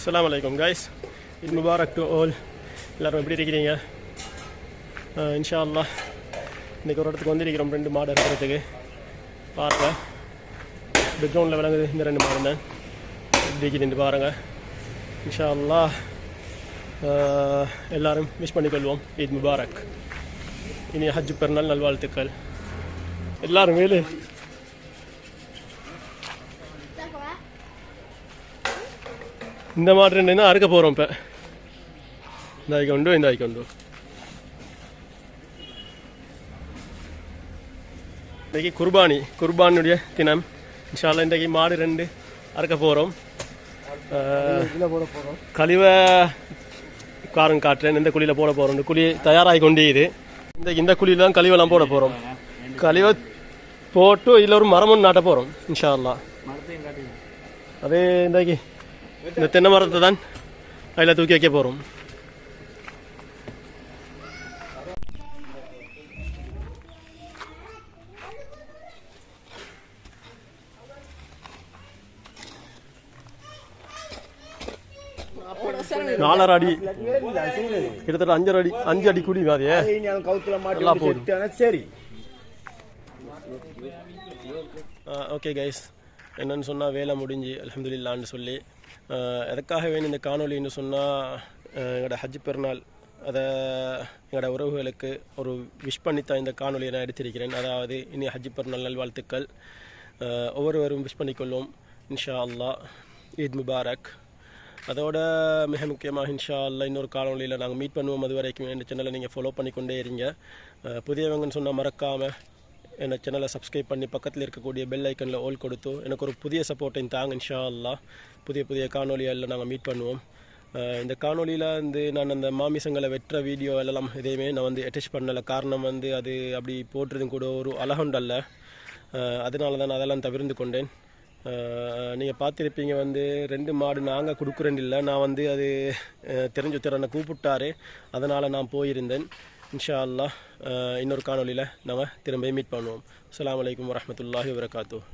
அஸ்லாம் வலைக்கம் கைஸ் இது முபாரக் டு ஆல் எல்லோரும் எப்படி இருக்கிறீங்க? இன்ஷா அல்லாஹ் இன்றைக்கி ஒரு இடத்துக்கு வந்திருக்கிறோம் ரெண்டு மாடு இருக்கிறதுக்கு பாருங்க பேக்ரவுண்டில் விளங்குது இந்த ரெண்டு மாடு தான். எப்படி இருக்குது பாருங்கள் இன்ஷா அல்லாஹ் எல்லோரும் விஷ் பண்ணிக்கொள்வோம். ஈத் முபாரக் இனி ஹஜ் பெருநாள் நல்வாழ்த்துக்கள். எல்லோரும் வேலு இந்த மாடு ரெண்டு அறுக்க போகிறோம் இப்போ. இந்த ஆய்க்கு உண்டு இந்த ஆய்க்கு உண்டு இன்றைக்கி குர்பானி குர்பானுடைய தினம். இன்ஷால்லா இன்றைக்கி மாடு ரெண்டு அறுக்க போகிறோம் கழிவை காரம் காட்டுறேன் இந்த குழியில் போட போகிறோம் இந்த குழி தயாராகி கொண்டே இது இந்த இந்த குழியில் தான் கழிவெல்லாம் போட போகிறோம் கழிவை போட்டு இதில் ஒரு மரம் ஒன்று நாட்ட போகிறோம் இன்ஷா அல்லா அதே இன்றைக்கி இந்த தென்னை மரத்தை தான் அதில் தூக்கி வைக்க போகிறோம் நாலரை அடி. கிட்டத்தட்ட அஞ்சரை அடி அஞ்சு அடி குடி மாதிரியே நல்லா போகுது. சரி. ஓகே கைஸ் என்னன்னு சொன்னால் வேலை முடிஞ்சு அலமதுல்லான்னு சொல்லி எதற்காக எதுக்காக வேணும் இந்த காணொலின்னு சொன்னால் எங்களோட ஹஜ் பெருநாள் அதை எங்களோட உறவுகளுக்கு ஒரு விஷ் பண்ணித்தான் இந்த காணொலியை நான் எடுத்திருக்கிறேன். அதாவது இனி ஹஜ் பெருநாள் நல்வாழ்த்துக்கள். ஒவ்வொருவரும் விஷ் பண்ணிக்கொள்வோம். இன்ஷா அல்லாஹ் ஈத் முபாரக். அதோட மிக முக்கியமாக இன்ஷா அல்லா இன்னொரு காணொலியில் நாங்கள் மீட் பண்ணுவோம். அது வரைக்கும் என் சேனலை நீங்கள் ஃபாலோ பண்ணிக்கொண்டே இருங்க. புதியவங்கன்னு சொன்னால் மறக்காமல் என்ன சேனலை சப்ஸ்கிரைப் பண்ணி பக்கத்தில் இருக்கக்கூடிய பெல் ஐக்கனில் ஓல் கொடுத்து எனக்கு ஒரு புதிய சப்போர்ட்டையும் தாங்க இன்ஷா அல்லா புதிய புதிய காணொலிகளில் நாங்கள் மீட் பண்ணுவோம். இந்த காணொலியில் வந்து நான் அந்த மாமிசங்களை வெட்டுற வீடியோ எல்லாம் எதையுமே நான் வந்து அட்டாச் பண்ணலை. காரணம் வந்து அது அப்படி போட்டுறதும் கூட ஒரு அழகுண்டல்ல அதனால தான் நான் அதெல்லாம் தவிர்த்து கொண்டேன். நீங்கள் பார்த்துருப்பீங்க வந்து ரெண்டு மாடு நாங்கள் கொடுக்குறேன் இல்லை. நான் வந்து அது தெரிஞ்சு திறனை கூப்பிட்டாரு. அதனால் நான் போயிருந்தேன். இன்ஷா அல்லாஹ் இன்னொரு காணொலியில் நம்ம திரும்ப மீட் பண்ணுவோம். அலாம் வலைக்கம் வரமத்துல்லாஹி வபரகாத்துஹ்.